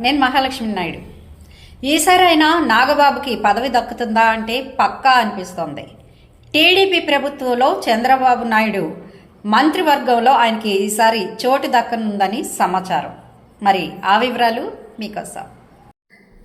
నేను మహాలక్ష్మి నాయుడు. ఈసారి అయినా నాగబాబుకి పదవి దక్కుతుందా అంటే పక్కా అనిపిస్తోంది. టీడీపీ ప్రభుత్వంలో చంద్రబాబు నాయుడు మంత్రివర్గంలో ఆయనకి ఈసారి చోటు దక్కనుందని సమాచారం. మరి ఆ వివరాలు మీకోసం.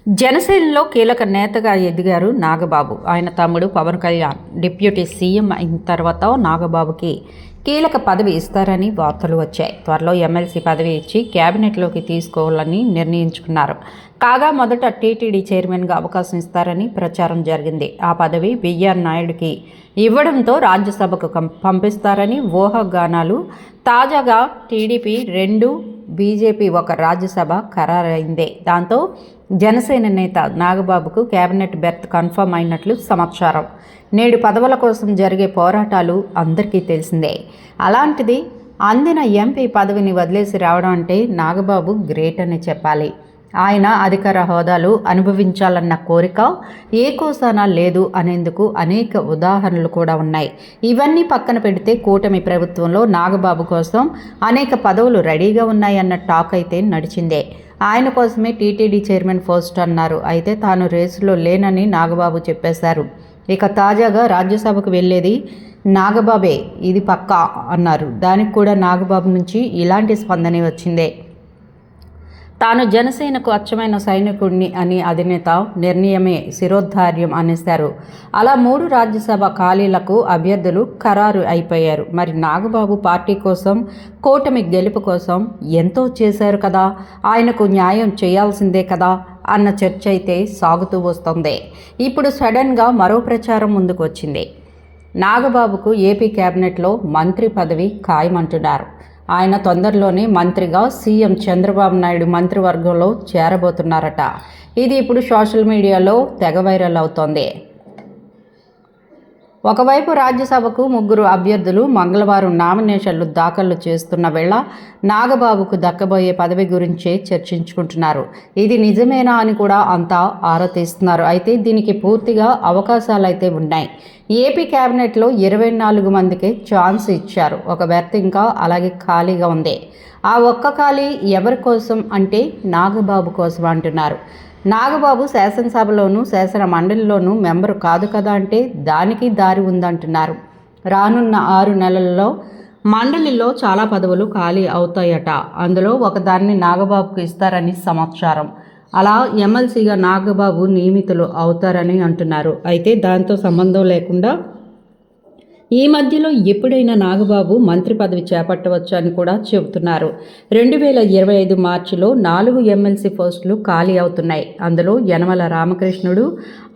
జనసేనలో కీలక నేతగా ఎదిగారు నాగబాబు. ఆయన తమ్ముడు పవన్ కళ్యాణ్. డిప్యూటీ సీఎం అయిన తర్వాత నాగబాబుకి కీలక పదవి ఇస్తారని వార్తలు వచ్చాయి. త్వరలో ఎమ్మెల్సీ పదవి ఇచ్చి కేబినెట్లోకి తీసుకోవాలని నిర్ణయించుకున్నారు. కాగా మొదట టీటీడీ చైర్మన్గా అవకాశం ఇస్తారని ప్రచారం జరిగింది. ఆ పదవి బిఆర్ నాయుడుకి ఇవ్వడంతో రాజ్యసభకు పంపిస్తారని ఊహాగానాలు. తాజాగా టీడీపీ రెండు బీజేపీ ఒక రాజ్యసభ ఖరారైందే. దాంతో జనసేన నేత నాగబాబుకు కేబినెట్ బెర్త్ కన్ఫర్మ్ అయినట్లు సమాచారం. నేడు పదవుల కోసం జరిగే పోరాటాలు అందరికీ తెలిసిందే. అలాంటిది అందిన ఎంపీ పదవిని వదిలేసి రావడం అంటే నాగబాబు గ్రేట్ అని చెప్పాలి. ఆయన అధికార హోదాలు అనుభవించాలన్న కోరిక ఏ కోసాన లేదు అనేందుకు అనేక ఉదాహరణలు కూడా ఉన్నాయి. ఇవన్నీ పక్కన పెడితే కూటమి ప్రభుత్వంలో నాగబాబు కోసం అనేక పదవులు రెడీగా ఉన్నాయన్న టాక్ అయితే నడిచిందే. ఆయన కోసమే టీటీడీ చైర్మన్ పోస్ట్ అన్నారు. అయితే తాను రేసులో లేనని నాగబాబు చెప్పేశారు. ఇక తాజాగా రాజ్యసభకు వెళ్ళేది నాగబాబే. ఇది పక్కా అన్నారు. దానికి కూడా నాగబాబు నుంచి ఇలాంటి స్పందనే వచ్చిందే. తాను జనసేనకు అచ్చమైన సైనికుడిని అని అధినేత నిర్ణయమే శిరోద్ధార్యం అనేశారు. అలా మూడు రాజ్యసభ ఖాళీలకు అభ్యర్థులు ఖరారు అయిపోయారు. మరి నాగబాబు పార్టీ కోసం కూటమి గెలుపు కోసం ఎంతో చేశారు కదా. ఆయనకు న్యాయం చేయాల్సిందే కదా అన్న చర్చ అయితే సాగుతూ వస్తుంది. ఇప్పుడు సడన్గా మరో ప్రచారం ముందుకు వచ్చింది నాగబాబుకు ఏపీ కేబినెట్లో మంత్రి పదవి ఖాయమంటున్నారు. ఆయన తొందరలోనే మంత్రిగా సీఎం చంద్రబాబు నాయుడు మంత్రివర్గంలో చేరబోతున్నారట. ఇది ఇప్పుడు సోషల్ మీడియాలో తెగ వైరల్ అవుతోంది. ఒకవైపు రాజ్యసభకు ముగ్గురు అభ్యర్థులు మంగళవారం నామినేషన్లు దాఖలు చేస్తున్న వేళ నాగబాబుకు దక్కబోయే పదవి గురించే చర్చించుకుంటున్నారు. ఇది నిజమేనా అని కూడా అంతా ఆరాతీస్తున్నారు అయితే దీనికి పూర్తిగా అవకాశాలు అయితే ఉన్నాయి. ఏపీ కేబినెట్లో ఇరవై నాలుగు మందికి ఛాన్స్ ఇచ్చారు. ఒక బెర్త్ ఇంకా అలాగే ఖాళీగా ఉంది. ఆ ఒక్క ఖాళీ ఎవరి కోసం అంటే నాగబాబు కోసం అంటున్నారు. నాగబాబు శాసనసభలోనూ శాసన మండలిలోనూ మెంబరు కాదు కదా అంటే దానికి దారి ఉందంటున్నారు. రానున్న ఆరు నెలల్లో మండలిలో చాలా పదవులు ఖాళీ అవుతాయట. అందులో ఒకదాన్ని నాగబాబుకు ఇస్తారని సమాచారం. అలా ఎమ్మెల్సీగా నాగబాబు నియమితులు అవుతారని అంటున్నారు. అయితే దాంతో సంబంధం లేకుండా ఈ మధ్యలో ఎప్పుడైనా నాగబాబు మంత్రి పదవి చేపట్టవచ్చు అని కూడా చెబుతున్నారు. రెండు వేల ఇరవై ఐదు మార్చిలో నాలుగు ఎమ్మెల్సీ పోస్టులు ఖాళీ అవుతున్నాయి. అందులో యనమల రామకృష్ణుడు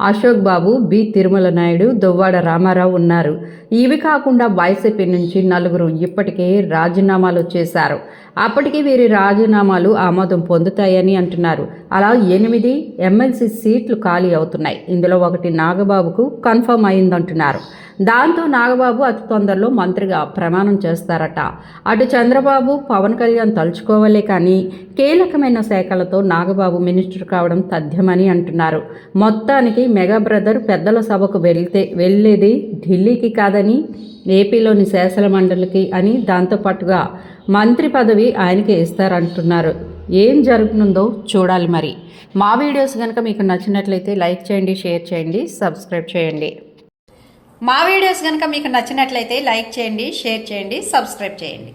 అశోక్ బాబు బి తిరుమల నాయుడు దువ్వాడ రామారావు ఉన్నారు. ఇవి కాకుండా వైసీపీ నుంచి నలుగురు ఇప్పటికే రాజీనామాలు చేశారు. అప్పటికే వీరి రాజీనామాలు ఆమోదం పొందుతాయని అంటున్నారు. అలా ఎనిమిది ఎమ్మెల్సీ సీట్లు ఖాళీ అవుతున్నాయి. ఇందులో ఒకటి నాగబాబుకు కన్ఫర్మ్ అయిందంటున్నారు. దాంతో నాగబాబు అతి తొందరలో మంత్రిగా ప్రమాణం చేస్తారట. అటు చంద్రబాబు పవన్ కళ్యాణ్ తలుచుకోవాలే కానీ కీలకమైన శాఖలతో నాగబాబు మినిస్టర్ కావడం తథ్యమని అంటున్నారు. మొత్తానికి మెగా బ్రదర్ పెద్దల సభకు వెళ్తే వెళ్ళేది ఢిల్లీకి కాదని ఏపీలోని శాసన మండలికి అని దాంతోపాటుగా మంత్రి పదవి ఆయనకే ఇస్తారంటున్నారు. ఏం జరుగుతుందో చూడాలి మరి. మా వీడియోస్ కనుక మీకు నచ్చినట్లయితే లైక్ చేయండి షేర్ చేయండి సబ్స్క్రైబ్ చేయండి. మా వీడియోస్ కనుక మీకు నచ్చినట్లయితే లైక్ చేయండి షేర్ చేయండి సబ్స్క్రైబ్ చేయండి.